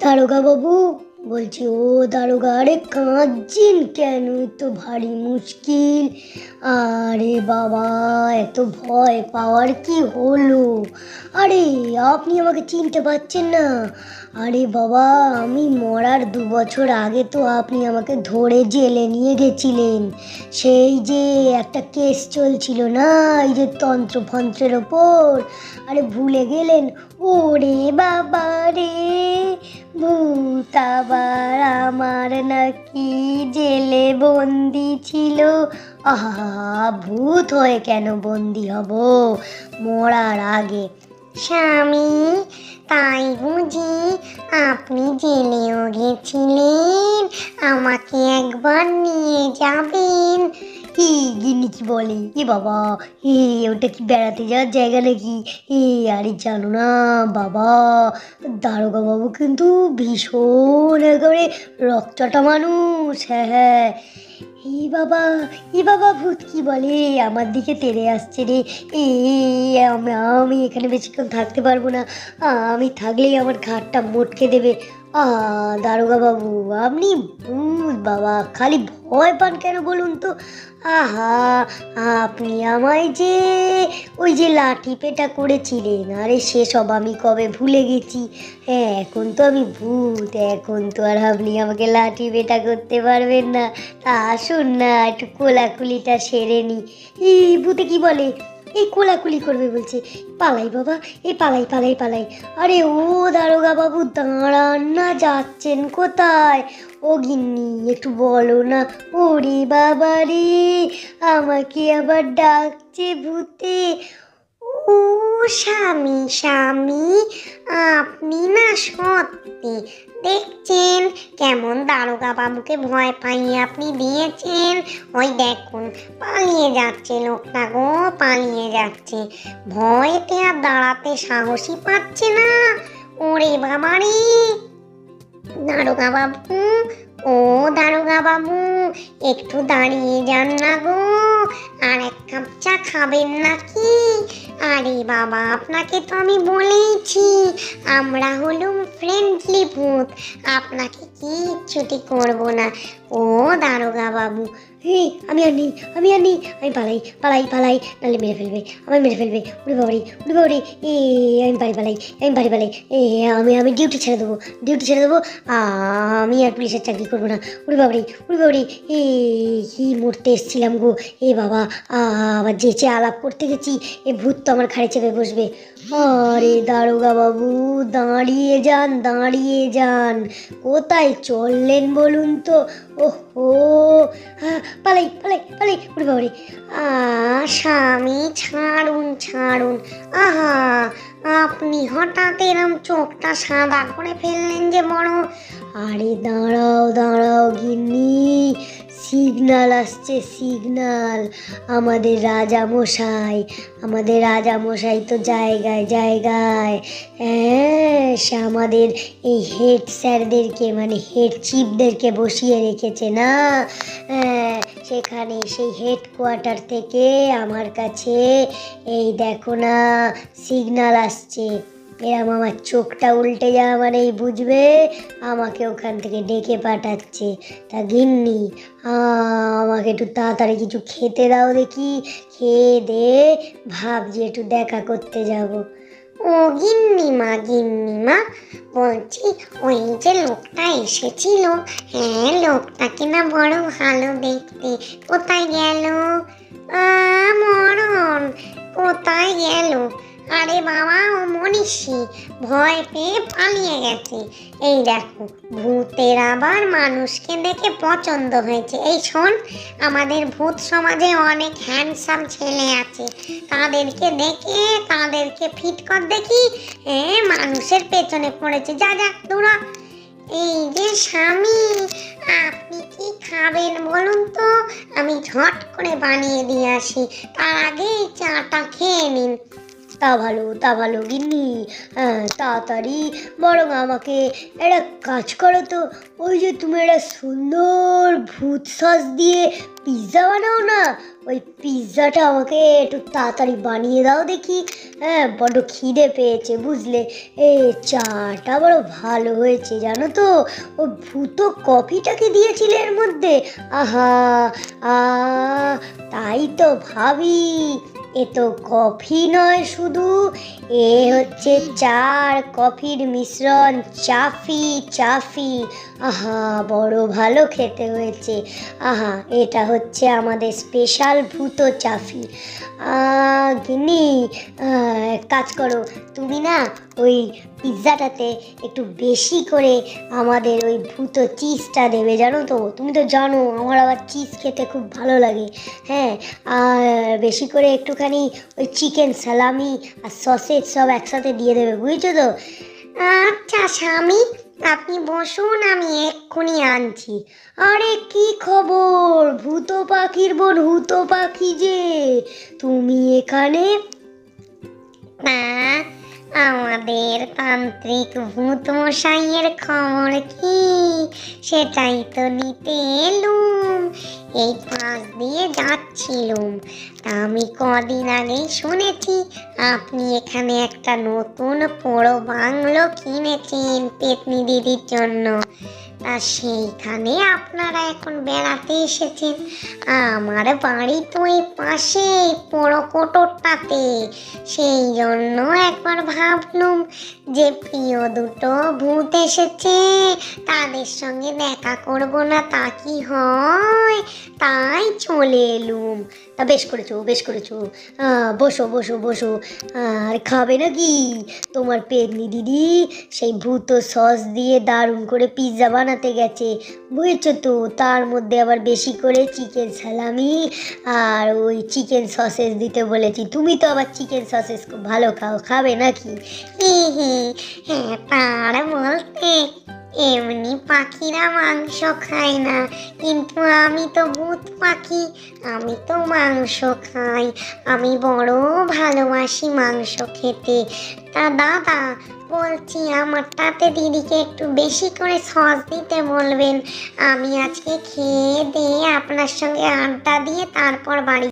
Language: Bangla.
দারোগা বাবু, বলছি, ও দারোগা, আরে কাঁদছেন কেন? তো ভারী মুশকিল। আরে বাবা, এত ভয় পাওয়ার কি হলো? আরে, আপনি আমাকে চিনতে পারছেন না। আরে বাবা, আমি মরার দু বছর আগে তো আপনি আমাকে ধরে জেলে নিয়ে গেছিলেন। সেই যে একটা কেস চলছিল না, এই যে তন্ত্রফন্ত্রের ওপর। আরে ভুলে গেলেন? ওরে বাবা রে! ভূত আবার আমার নাকি জেলে বন্দি ছিল। আহা, ভূত হয়ে কেন বন্দি হব? মরার আগে। স্বামী, তাই বুঝি আপনি জেলেও গেছিলেন। আমাকে একবার নিয়ে যাবেন। কি গিন্নি কি বলে এ বাবা এ ওটা কি বেড়াতে যাওয়ার জায়গা নাকি? এ আরে জানো না, বাবা দারোগা বাবু কিন্তু ভীষণ একেবারে রক্তটা মানুষ হ্যাঁ হ্যাঁ। ই বাবা এ বাবা, ভূত কি বলে? আমার দিকে তেড়ে আসছে রে। এ, আমি এখানে বেশিক্ষণ থাকতে পারব না। আমি থাকলেই আমার ঘাটটা মোটকে দেবে। দারোগা বাবু, আপনি ভূত বাবা, খালি ভয় পান কেন বলুন তো? আহা, আপনি আমায় যে ওই যে লাঠি পেটা করেছিলেন, আরে সেসব আমি কবে ভুলে গেছি। হ্যাঁ এখন তো আমি ভূত, এখন তো আর আপনি আমাকে লাঠি পেটা করতে পারবেন না। তা আসুন না, একটু কোলাকুলিটা সেরে নি এই ভূতে কি বলে? এই কোলাকুলি করবে বলছে। পালাই বাবা, এই পালাই পালাই পালাই। আরে ও দারোগা বাবু, দাঁড়ান না, যাচ্ছেন কোথায়? ও গিন্নি, একটু বলো না। ওরে বাবা রে আমাকে আবার ডাকছে ভূতে। ও স্বামী স্বামী, আপনি না সত্যি দেখছেন? কেমন দারোগা বাবুকে ভয় পাইয়ে আপনি দিয়েছেন? ওই দেখুন, পালিয়ে যাচ্ছে লোকটা গো, পালিয়ে যাচ্ছে। ভয়তে আর দাঁড়াতে সাহসই পাচ্ছে না। ওরে বাবারে! দারোগা বাবু ও দারোগা বাবু একটু দাঁড়িয়ে যান না গো। আর এক কাপ চা খাবেন নাকি? আরে বাবা আপনাকে তো আমি বলেইছি। আমরা হলুম ফ্রেন্ডলি ভূত। আপনাকে কিচ্ছুটি করব না। ও দারোগা বাবু। এই, আমি আর নেই, আমি আর নেই। আমি পালাই পালাই পালাই। নাহলে মেরে ফেলবে, আমায় মেরে ফেলবে। উড়ে বাবারি উড়ে বাবারি। এ, আমি বাড়ি পালাই, আমি বাড়ি পালাই। এ, আমি আমি ডিউটি ছেড়ে দেবো ডিউটি ছেড়ে দেবো। আমি আর পুলিশের চাকরি করব না। উড়ে বাবারি উড়ে বাবারি। এ, কি মরতে এসছিলাম গো। এ বাবা আবার যেচে আলাপ করতে গেছি। এ ভূত তো আমার ঘাড়ে চেপে বসবে। আরে দারোগা বাবু, দাঁড়িয়ে যান দাঁড়িয়ে যান। কোথায় চললেন বলুন তো। ওহো পালাই পালাই পালাই উড়ে বাবারে আ স্বামী, ছাড়ুন ছাড়ুন। আহা, আপনি হঠাৎ এরম চোখটা সাদা করে ফেললেন যে বড়। আরে দাঁড়াও দাঁড়াও, গিন্নি। সিগনাল আসছে সিগনাল আমাদের রাজা মশাই আমাদের রাজা মশাই তো জায়গায় জায়গায়। হ্যাঁ সে আমাদের এই হেড স্যারদেরকে মানে হেড চিফদেরকে বসিয়ে রেখেছে না? হ্যাঁ, সেখানে সেই হেডকোয়ার্টার থেকে আমার কাছে এই দেখো না সিগনাল আসছে। এরম আমার চোখটা উল্টে যাওয়া মানেই বুঝবে, আমাকে ওখান থেকে ডেকে পাঠাচ্ছে। তা গিন্নি আমাকে একটু তাড়াতাড়ি কিছু খেতে দাও দেখি। খেয়ে দে, ভাবছি একটু দেখা করতে যাব। ও গিন্নিমা গিন্নিমা বলছি, ওই যে লোকটা এসেছিল হ্যাঁ লোকটা কিনা বড় ভালো দেখতে। কোথায় গেল? মরণ। কোথায় গেল? আরে বাবা, ও মনীষী, ভয় পেয়ে পালিয়ে গেছে। এই দেখো, ভূতের আবার মানুষকে দেখে পছন্দ হয়েছে। এই শোন, আমাদের ভূত সমাজে অনেক হ্যান্ডসাম ছেলে আছে। তাদেরকে দেখে, তাদেরকে ফিট কর দেখি, এ, মানুষের পেছনে পড়েছে। যা যা, দৌড়া। এই যে স্বামী, আপনি কি খাবেন বলুন তো? আমি ঝট করে বানিয়ে দিয়ে আসি। তার আগে চাটা খেয়ে নিন। তা ভালো তা ভালো, গিন্নি। হ্যাঁ তাড়াতাড়ি বরং আমাকে একটা কাজ করো তো। ওই যে তুমি একটা সুন্দর ভূত সস দিয়ে পিৎজা বানাও না? ওই পিৎজাটা আমাকে একটু তাড়াতাড়ি বানিয়ে দাও দেখি। হ্যাঁ বড্ড খিদে পেয়েছে, বুঝলে? এ, চাটা বড় ভালো হয়েছে, জানো তো? ও ভূত কফিটাকে দিয়েছিলে এর মধ্যে। আহা, আ, তাই তো ভাবি। এ তো কফি নয় শুধু এ হচ্ছে চার কফির মিশ্রণ চাফি চাফি। আহা বড় ভালো খেতে হয়েছে। আহা এটা হচ্ছে আমাদের স্পেশাল ভূত চাফি। আহ, এক কাজ করো তুমি না ওই পিৎজাটাতে একটু বেশি করে আমাদের ওই ভূত চিজটা দেবে, জানো তো? তুমি তো জানো, আমার আবার চিজ খেতে খুব ভালো লাগে। হ্যাঁ আর বেশি করে একটুখানি ওই চিকেন, সালামি আর সসেজ সব একসাথে দিয়ে দেবে, বুঝেছ তো? আচ্ছা স্বামী, আপনি বসুন, আমি এক্ষুনি আনছি। আরে কি খবর? ভূত পাখির বোন, ভূত পাখি যে। তুমি এখানে? তা আমাদের তান্ত্রিক ভূত মশাইয়ের খবর কি? সেটাই তো নিতে এলুম। এই পাশ দিয়ে যাচ্ছিলুম। তা আমি কদিন আগেই শুনেছি, আপনি এখানে একটা নতুন পোড়ো বাংলো কিনেছেন পেতনি দিদির জন্য। তা সেইখানে আপনারা এখন বেড়াতে এসেছেন। আমার বাড়ি তো এই পাশে পোড়ো কোটরটাতে সেই জন্য একবার ভাবলুম যে প্রিয় দুটো ভূত এসেছে, তাদের সঙ্গে দেখা করব না তা কি হয়? তাই চলে এলুম। তা বেশ করেছ বেশ করেছ। বসো বসো বসো। আর খাবে নাকি তোমার পেতনি দিদি? সেই ভূত সস দিয়ে দারুণ করে পিৎজা বানাতে গেছে। বুঝেছ তো? তার মধ্যে আবার বেশি করে চিকেন সালামি আর ওই চিকেন সসেস দিতে বলেছি। তুমি তো আবার চিকেন সসেস খুব ভালো খাও। খাবে নাকি? হ্যাঁ তার বলতে। এমনি পাখিরা মাংস খায় না, কিন্তু আমি তো ভূত পাখি, আমি তো মাংস খাই। আমি বড় ভালোবাসি মাংস খেতে। তা দাদা, বলছি আমারটাতে দিদিকে একটু বেশি করে সস দিতে বলবেন। আমি আজকে খেয়ে দিয়ে আপনার সঙ্গে আড্ডা দিয়ে তারপর বাড়ি